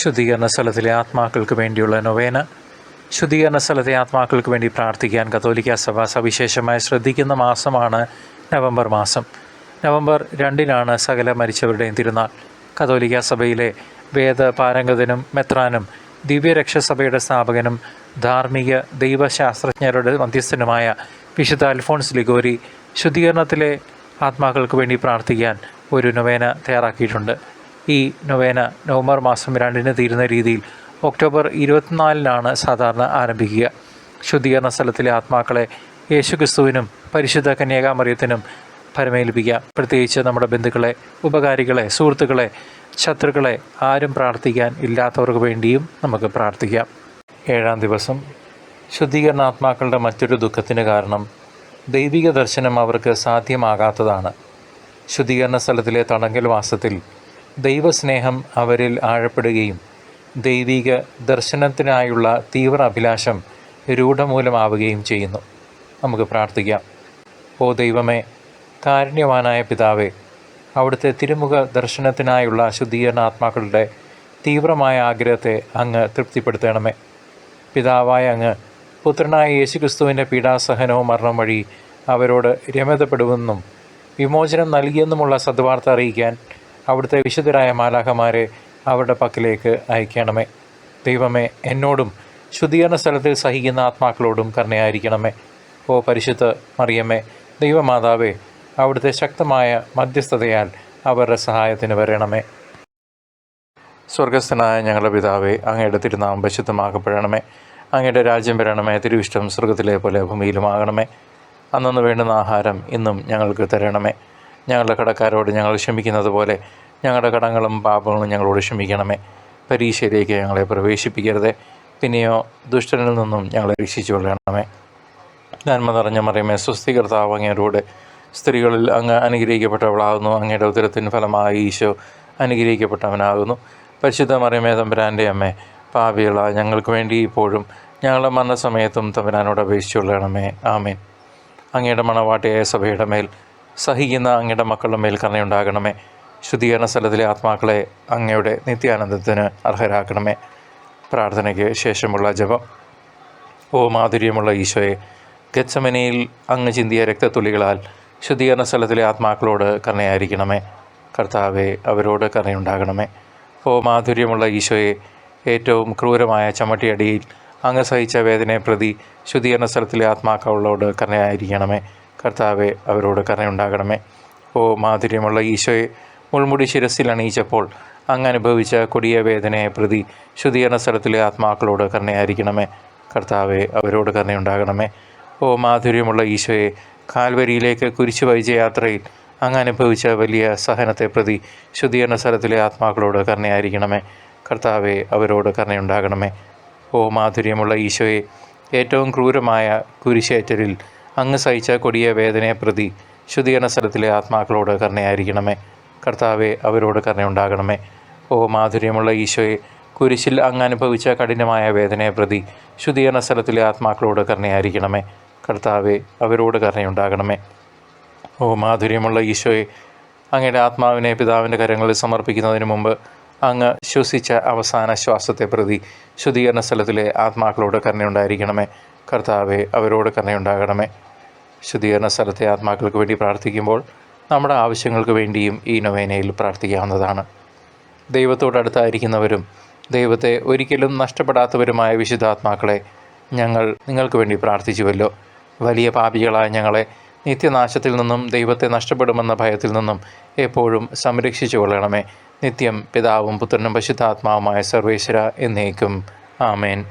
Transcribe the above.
ശുദ്ധീകരണ സ്ഥലത്തിലെ ആത്മാക്കൾക്ക് വേണ്ടിയുള്ള നൊവേന. ശുദ്ധീകരണ സ്ഥലത്തെ ആത്മാക്കൾക്ക് വേണ്ടി പ്രാർത്ഥിക്കാൻ കത്തോലിക്ക സഭ സവിശേഷമായി ശ്രദ്ധിക്കുന്ന മാസമാണ് നവംബർ മാസം. നവംബർ രണ്ടിനാണ് സകല മരിച്ചവരുടെയും തിരുനാൾ. കത്തോലിക്ക സഭയിലെ വേദ പാരംഗതനും മെത്രാനും ദിവ്യരക്ഷസഭയുടെ സ്ഥാപകനും ധാർമ്മിക ദൈവശാസ്ത്രജ്ഞരുടെ മധ്യസ്ഥനുമായ വിശുദ്ധ അൽഫോൺസ് ലിഗോരി ശുദ്ധീകരണത്തിലെ ആത്മാക്കൾക്ക് വേണ്ടി പ്രാർത്ഥിക്കാൻ ഒരു നൊവേന തയ്യാറാക്കിയിട്ടുണ്ട്. ഈ നൊവേന നവംബർ മാസം രണ്ടിന് തീരുന്ന രീതിയിൽ ഒക്ടോബർ ഇരുപത്തിനാലിനാണ് സാധാരണ ആരംഭിക്കുക. ശുദ്ധീകരണ സ്ഥലത്തിലെ ആത്മാക്കളെ യേശുക്രിസ്തുവിനും പരിശുദ്ധ കന്യാകാമറിയത്തിനും പരമേൽപ്പിക്കാം പ്രത്യേകിച്ച് നമ്മുടെ ബന്ധുക്കളെ ഉപകാരികളെ സുഹൃത്തുക്കളെ ശത്രുക്കളെ ആരും പ്രാർത്ഥിക്കാൻ ഇല്ലാത്തവർക്ക് വേണ്ടിയും നമുക്ക് പ്രാർത്ഥിക്കാം. ഏഴാം ദിവസം ശുദ്ധീകരണാത്മാക്കളുടെ മറ്റൊരു ദുഃഖത്തിന് കാരണം ദൈവിക ദർശനം അവർക്ക് സാധ്യമാകാത്തതാണ്. ശുദ്ധീകരണ സ്ഥലത്തിലെ തടങ്കൽ വാസത്തിൽ ദൈവസ്നേഹം അവരിൽ ആഴപ്പെടുകയും ദൈവിക ദർശനത്തിനായുള്ള തീവ്ര അഭിലാഷം രൂഢമൂലമാവുകയും ചെയ്യുന്നു. നമുക്ക് പ്രാർത്ഥിക്കാം. ഓ ദൈവമേ കാരുണ്യവാനായ പിതാവേ അവിടുത്തെ തിരുമുഖ ദർശനത്തിനായുള്ള ശുദ്ധീകരണാത്മാക്കളുടെ തീവ്രമായ ആഗ്രഹത്തെ അങ്ങ് തൃപ്തിപ്പെടുത്തണമേ. പിതാവായ അങ്ങ് പുത്രനായ യേശുക്രിസ്തുവിന്റെ പീഡാസഹനവും മരണം വഴി അവരോട് രമ്യതപ്പെടുമെന്നും വിമോചനം നൽകിയെന്നുമുള്ള സദ്വാർത്ത അറിയിക്കാൻ അവിടുത്തെ വിശുദ്ധരായ മാലാഖമാരെ അവരുടെ പക്കലേക്ക് അയക്കണമേ. ദൈവമേ എന്നോടും ശുദ്ധീകരണ സ്ഥലത്തിൽ സഹിക്കുന്ന ആത്മാക്കളോടും കരുണയായിരിക്കണമേ. ഓ പരിശുദ്ധ മറിയമ്മേ ദൈവമാതാവേ അവിടുത്തെ ശക്തമായ മധ്യസ്ഥതയാൽ അവരുടെ സഹായത്തിന് വരണമേ. സ്വർഗസ്ഥനായ ഞങ്ങളുടെ പിതാവേ അങ്ങയുടെ തിരുനാമം പരിശുദ്ധമാക്കപ്പെടണമേ. അങ്ങയുടെ രാജ്യം വരണമേ തിരുവിഷ്ടം സ്വർഗത്തിലെ പോലെ ഭൂമിയിലുമാകണമേ. അന്നു വേണ്ടുന്ന ആഹാരം ഇന്നും ഞങ്ങൾക്ക് തരണമേ. ഞങ്ങളുടെ കടക്കാരോട് ഞങ്ങൾ ക്ഷമിക്കുന്നത് പോലെ ഞങ്ങളുടെ കടങ്ങളും പാപങ്ങളും ഞങ്ങളോട് ക്ഷമിക്കണമേ. പരീക്ഷയിലേക്ക് ഞങ്ങളെ പ്രവേശിപ്പിക്കരുതേ. പിന്നെയോ ദുഷ്ടനിൽ നിന്നും ഞങ്ങളെ രക്ഷിച്ചു കൊള്ളണമേ. നന്മ നിറഞ്ഞ മറിയമേ സ്വസ്തികർത്താവ് അങ്ങേരോട് സ്ത്രീകളിൽ അങ്ങ് അനുഗ്രഹിക്കപ്പെട്ടവളാകുന്നു. അങ്ങയുടെ ഉദരത്തിന് ഫലമായി ഈശോ അനുഗ്രഹിക്കപ്പെട്ടവനാകുന്നു. പരിശുദ്ധ മറിയമേ തമ്പുരാന്റെ അമ്മേ പാപികള ഞങ്ങൾക്ക് വേണ്ടി ഇപ്പോഴും ഞങ്ങളുടെ മരണസമയത്തും തമ്പുരാനോട് അപേക്ഷിച്ചുകൊള്ളണമേ ആമേൻ. അങ്ങയുടെ മണവാട്ടിയായ സഭയുടെ മേൽ സഹിക്കുന്ന അങ്ങയുടെ മക്കളുടെ മേൽ കരുണയുണ്ടാകണമേ. ശുദ്ധീകരണ സ്ഥലത്തിലെ ആത്മാക്കളെ അങ്ങയുടെ നിത്യാനന്ദത്തിന് അർഹരാക്കണമേ. പ്രാർത്ഥനയ്ക്ക് ശേഷമുള്ള ജപം. ഓ മാധുര്യമുള്ള ഈശോയെ ഗച്ചമനയിൽ അങ്ങ് ചിന്തിയ രക്തത്തുള്ളികളാൽ ശുദ്ധീകരണ സ്ഥലത്തിലെ ആത്മാക്കളോട് കരുണയായിരിക്കണമേ. കർത്താവെ അവരോട് കരുണയുണ്ടാകണമേ. ഓ മാധുര്യമുള്ള ഈശോയെ ഏറ്റവും ക്രൂരമായ ചമ്മട്ടിയടിയിൽ അങ്ങ് സഹിച്ച വേദനയെ പ്രതി ശുദ്ധീകരണ സ്ഥലത്തിലെ ആത്മാക്കളോട് കരുണയായിരിക്കണമേ. കർത്താവെ അവരോട് കരുണയുണ്ടാകണമേ. ഓ മാധുര്യമുള്ള ഈശോയെ മുൾമുടി ശിരസിൽ അണിയിച്ചപ്പോൾ അങ്ങ് അനുഭവിച്ച കൊടിയ വേദനയെ പ്രതി ശുദ്ധീകരണ സ്ഥലത്തിലെ ആത്മാക്കളോട് കരുണയായിരിക്കണമേ. കർത്താവെ അവരോട് കരുണയുണ്ടാകണമേ. ഓ മാധുര്യമുള്ള ഈശോയെ കാൽവരിയിലേക്ക് കുരിശു വഹിച്ച യാത്രയിൽ അങ്ങ് അനുഭവിച്ച വലിയ സഹനത്തെ പ്രതി ശുദ്ധീകരണ സ്ഥലത്തിലെ ആത്മാക്കളോട് കരുണയായിരിക്കണമേ. കർത്താവെ അവരോട് കരുണയുണ്ടാകണമേ. ഓ മാധുര്യമുള്ള ഈശോയെ ഏറ്റവും ക്രൂരമായ കുരിശേറ്റലിൽ അങ്ങ് സഹിച്ച കൊടിയ വേദനയെ പ്രതി ശുദ്ധീകരണ സ്ഥലത്തിലെ ആത്മാക്കളോട് കരുണയായിരിക്കണമേ. കർത്താവെ അവരോട് കരുണയുണ്ടാകണമേ. ഓ മാധുര്യമുള്ള ഈശോയെ കുരിശിൽ അങ്ങ് അനുഭവിച്ച കഠിനമായ വേദനയെ പ്രതി ശുദ്ധീകരണ സ്ഥലത്തിലെ ആത്മാക്കളോട് കരുണയായിരിക്കണമേ. കർത്താവെ അവരോട് കരുണയുണ്ടാകണമേ. ഓ മാധുര്യമുള്ള ഈശോയെ അങ്ങയുടെ ആത്മാവിനെ പിതാവിന്റെ കരങ്ങളിൽ സമർപ്പിക്കുന്നതിന് മുമ്പ് അങ്ങ് ശ്വസിച്ച അവസാന ശ്വാസത്തെ പ്രതി ശുദ്ധീകരണ സ്ഥലത്തിലെ ആത്മാക്കളോട് കരുണയുണ്ടായിരിക്കണമേ. കർത്താവെ അവരോട് കരുണയുണ്ടാകണമേ. ശുദ്ധീകരണ സ്ഥലത്തെ ആത്മാക്കൾക്ക് വേണ്ടി പ്രാർത്ഥിക്കുമ്പോൾ നമ്മുടെ ആവശ്യങ്ങൾക്ക് വേണ്ടിയും ഈ നൊവേനയിൽ പ്രാർത്ഥിക്കാവുന്നതാണ്. ദൈവത്തോടടുത്തായിരിക്കുന്നവരും ദൈവത്തെ ഒരിക്കലും നഷ്ടപ്പെടാത്തവരുമായ വിശുദ്ധാത്മാക്കളെ ഞങ്ങൾ നിങ്ങൾക്ക് വേണ്ടി പ്രാർത്ഥിച്ചുവല്ലോ. വലിയ പാപികളായ ഞങ്ങളെ നിത്യനാശത്തിൽ നിന്നും ദൈവത്തെ നഷ്ടപ്പെടുമെന്ന ഭയത്തിൽ നിന്നും എപ്പോഴും സംരക്ഷിച്ചു കൊള്ളണമേ. നിത്യം പിതാവും പുത്രനും പശുദ്ധാത്മാവുമായ സർവേശ്വര എന്നേക്കും. ആമേൻ.